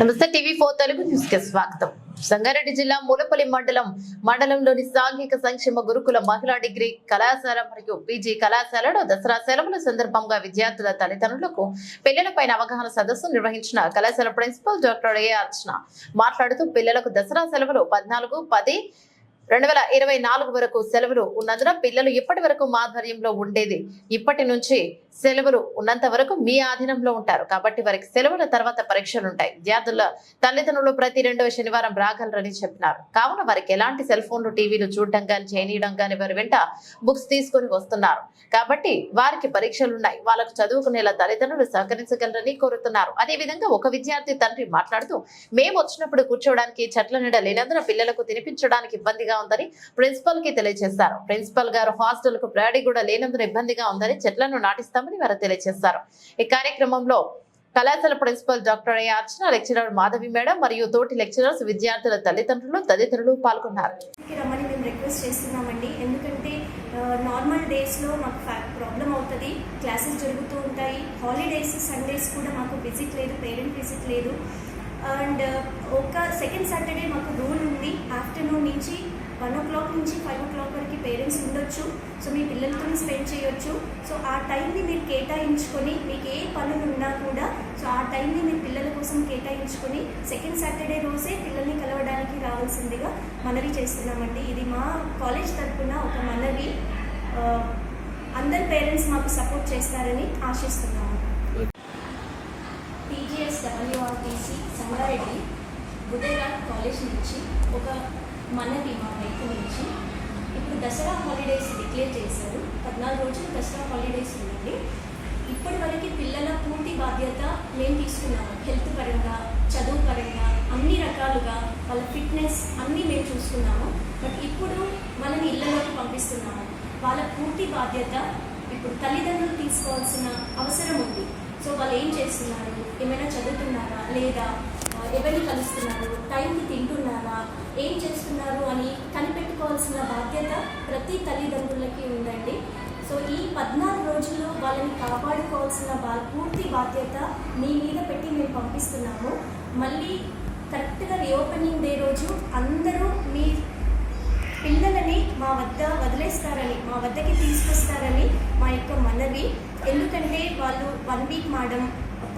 నమస్తే TV four Telugu న్యూస్కి స్వాగతం. సంగారెడ్డి జిల్లా మూలపల్లి మండలం మండలంలోని సాంఘిక సంక్షేమ గురుకుల మహిళా డిగ్రీ కళాశాల మరియు పీజీ కళాశాలలో దసరా సెలవుల సందర్భంగా విద్యార్థుల తల్లిదండ్రులకు పిల్లలపైన అవగాహన సదస్సు నిర్వహించిన కళాశాల ప్రిన్సిపల్ డాక్టర్ ఏ అర్చన మాట్లాడుతూ పిల్లలకు దసరా సెలవులు పద్నాలుగు పది రెండు వేల ఇరవై నాలుగు వరకు సెలవులు ఉన్నందున పిల్లలు ఇప్పటి వరకు మా ఆధ్వర్యంలో ఉండేది. ఇప్పటి నుంచి సెలవులు ఉన్నంత వరకు మీ ఆధీనంలో ఉంటారు. కాబట్టి వారికి సెలవుల తర్వాత పరీక్షలు ఉంటాయి. విద్యార్థుల తల్లిదండ్రులు ప్రతి రెండవ శనివారం రాగలరని చెప్పినారు. కావున వారికి ఎలాంటి సెల్ ఫోన్లు టీవీలు చూడడం కానీ చేయనీయడం కానీ వారి వెంట బుక్స్ తీసుకొని వస్తున్నారు. కాబట్టి వారికి పరీక్షలు ఉన్నాయి. వాళ్ళకు చదువుకునేలా తల్లిదండ్రులు సహకరించగలరని కోరుతున్నారు. అదే విధంగా ఒక విద్యార్థి తండ్రి మాట్లాడుతూ మేము వచ్చినప్పుడు కూర్చోవడానికి చెట్ల నీడ లేనందున పిల్లలకు తినిపించడానికి ఇబ్బందిగా ఉందని ప్రిన్సిపల్కి తెలియజేశారు. ప్రిన్సిపల్ గారు హాస్టల్కు ప్రయాణి కూడా లేనందున ఇబ్బందిగా ఉందని చెట్లను నాటిస్తామని వారు తెలియజేశారు. ఈ కార్యక్రమంలో కళాశాల principal doctor A Archana lecturer Madhavi madam మరియు తోటి లెక్చరర్స్ విద్యార్థుల తల్లిదండ్రులు తదితరులు పాల్గొన్నారు. రమ్మని మేము రిక్వెస్ట్ చేస్తున్నామండి. ఎందుకంటే నార్మల్ డేస్లో మాకు ప్రాబ్లం అవుతుంది. క్లాసెస్ జరుగుతూ ఉంటాయి. హాలిడేస్ సండేస్ కూడా మాకు విజిట్ లేదు పేరెంట్ విజిట్ లేదు. అండ్ ఒక సెకండ్ సాటర్డే మాకు రూల్ ఉంది. ఆఫ్టర్నూన్ నుంచి వన్ ఓ క్లాక్ నుంచి ఫైవ్ ఓ క్లాక్ వరకు పేరెంట్స్ ఉండొచ్చు. సో మీ పిల్లలతో స్పెండ్ చేయొచ్చు. సో ఆ టైంని మీరు కేటాయించుకొని మీకు ఏ పనులు ఉన్నా కూడా సో ఆ టైంని మీరు పిల్లల కోసం కేటాయించుకొని సెకండ్ సాటర్డే రోజే పిల్లల్ని కలవడానికి రావాల్సిందిగా మనవి చేస్తున్నామండి. ఇది మా కాలేజ్ తరఫున ఒక మనవి. అందరి అందరు పేరెంట్స్ మాకు సపోర్ట్ చేస్తారని ఆశిస్తున్నాము. టీజీఎస్ డబ్ల్యూఆర్టీసీ సంగారెడ్డి బుధేరాట్ కాలేజ్ నుంచి ఒక మనవి మా వైపు నుంచి. ఇప్పుడు దసరా హాలిడేస్ డిక్లేర్ చేశారు. పద్నాలుగు రోజులు దసరా హాలిడేస్ ఉందండి. ఇప్పటి వరకు పిల్లల పూర్తి బాధ్యత మేము తీసుకున్నాము హెల్త్ పరంగా చదువు పరంగా అన్ని రకాలుగా వాళ్ళ ఫిట్నెస్ అన్నీ మేము చూసుకున్నాము బట్ ఇప్పుడు మనని ఇళ్ళలోకి పంపిస్తున్నాము వాళ్ళ పూర్తి బాధ్యత ఇప్పుడు తల్లిదండ్రులు తీసుకోవాల్సిన అవసరం ఉంది. సో వాళ్ళు ఏం చేస్తున్నారు? ఏమైనా చదువుతున్నారా? లేదా ఎవరిని కలుస్తున్నారు? టైంకి తింటున్నారా ఏం చేస్తున్నారు అని కనిపెట్టుకోవాల్సిన బాధ్యత ప్రతి తల్లిదండ్రులకి ఉందండి. సో ఈ పద్నాలుగు రోజుల్లో వాళ్ళని కాపాడుకోవాల్సిన బా పూర్తి బాధ్యత మీ మీద పెట్టి మేము పంపిస్తున్నాము. మళ్ళీ కరెక్ట్గా రీఓపెనింగ్ డే రోజు అందరూ మీ పిల్లలని మా వద్ద వదిలేస్తారని మా వద్దకి తీసుకొస్తారని మా యొక్క మనవి. ఎందుకంటే వాళ్ళు వన్ వీక్ మాడం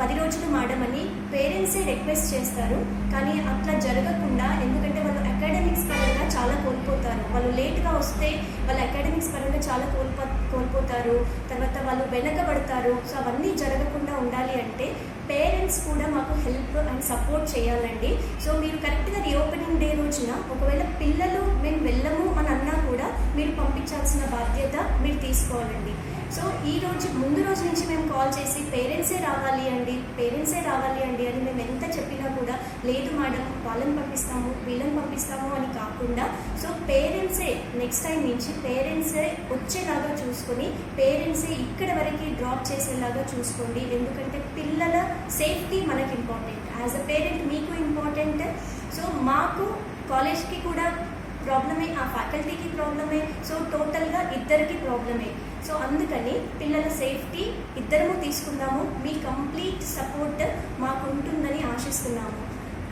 పది రోజులు మాడమని పేరెంట్సే రిక్వెస్ట్ చేస్తారు. కానీ అట్లా జరగకుండా ఎందుకంటే వాళ్ళు అకాడమిక్స్ పరంగా చాలా కోల్పోతారు. వాళ్ళు లేట్గా వస్తే వాళ్ళు అకాడమిక్స్ పరంగా చాలా కోల్పో కోల్పోతారు. తర్వాత వాళ్ళు వెనకబడతారు. సో అవన్నీ జరగకుండా ఉండాలి అంటే పేరెంట్స్ కూడా మాకు హెల్ప్ అండ్ సపోర్ట్ చేయాలండి. సో మీరు కరెక్ట్గా రీఓపెనింగ్ డే రోజున ఒకవేళ పిల్లలు మేము వెళ్ళి మీరు పంపించాల్సిన బాధ్యత మీరు తీసుకోవాలండి. సో ఈ రోజు ముందు రోజు నుంచి మేము కాల్ చేసి పేరెంట్సే రావాలి అండి పేరెంట్సే రావాలి అండి అని మేము ఎంత చెప్పినా కూడా లేదు మేడం వాళ్ళని పంపిస్తాము వీళ్ళని పంపిస్తాము అని కాకుండా సో పేరెంట్సే నెక్స్ట్ టైం నుంచి పేరెంట్సే వచ్చేలాగా చూసుకొని పేరెంట్సే ఇక్కడ వరకు డ్రాప్ చేసేలాగా చూసుకోండి. ఎందుకంటే పిల్లల సేఫ్టీ మనకి ఇంపార్టెంట్ యాజ్ అ పేరెంట్ మీకు ఇంపార్టెంట్ సో మాకు కాలేజ్కి కూడా ప్రాబ్లమే ఆ ఫ్యాకల్టీకి ప్రాబ్లమే సో టోటల్గా ఇద్దరికి ప్రాబ్లమే సో అందుకని పిల్లల సేఫ్టీ ఇద్దరము తీసుకుందాము మీ కంప్లీట్ సపోర్ట్ మాకు ఉంటుందని ఆశిస్తున్నాము.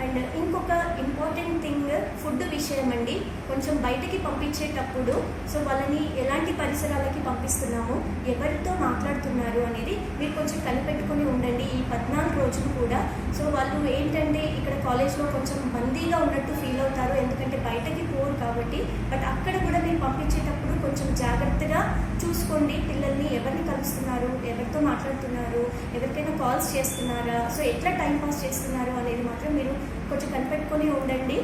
అండ్ ఇంకొక ఇంపార్టెంట్ థింగ్ ఫుడ్ విషయం అండి. కొంచెం బయటకి పంపించేటప్పుడు సో వాళ్ళని ఎలాంటి పరిసరాలకి పంపిస్తున్నాము ఎవరితో మాట్లాడుతున్నారు అనేది మీరు కొంచెం కనిపెట్టుకొని ఉండండి ఈ పద్నాలుగు రోజులు కూడా. సో వాళ్ళు ఏంటంటే ఇక్కడ కాలేజ్లో కొంచెం బందీగా ఉన్నట్టు ఫీల్ అవుతారు ఎందుకంటే బయటకి పో కాబట్టి బట్ అక్కడ కూడా మీరు పంపించేటప్పుడు కొంచెం జాగ్రత్తగా చూసుకోండి. పిల్లల్ని ఎవరిని కలుస్తున్నారు ఎవరితో మాట్లాడుతున్నారు ఎవరికైనా కాల్స్ చేస్తున్నారా సో ఎట్లా టైం పాస్ చేస్తున్నారు అనేది మాత్రం మీరు కొంచెం కనిపెట్టుకొని ఉండండి.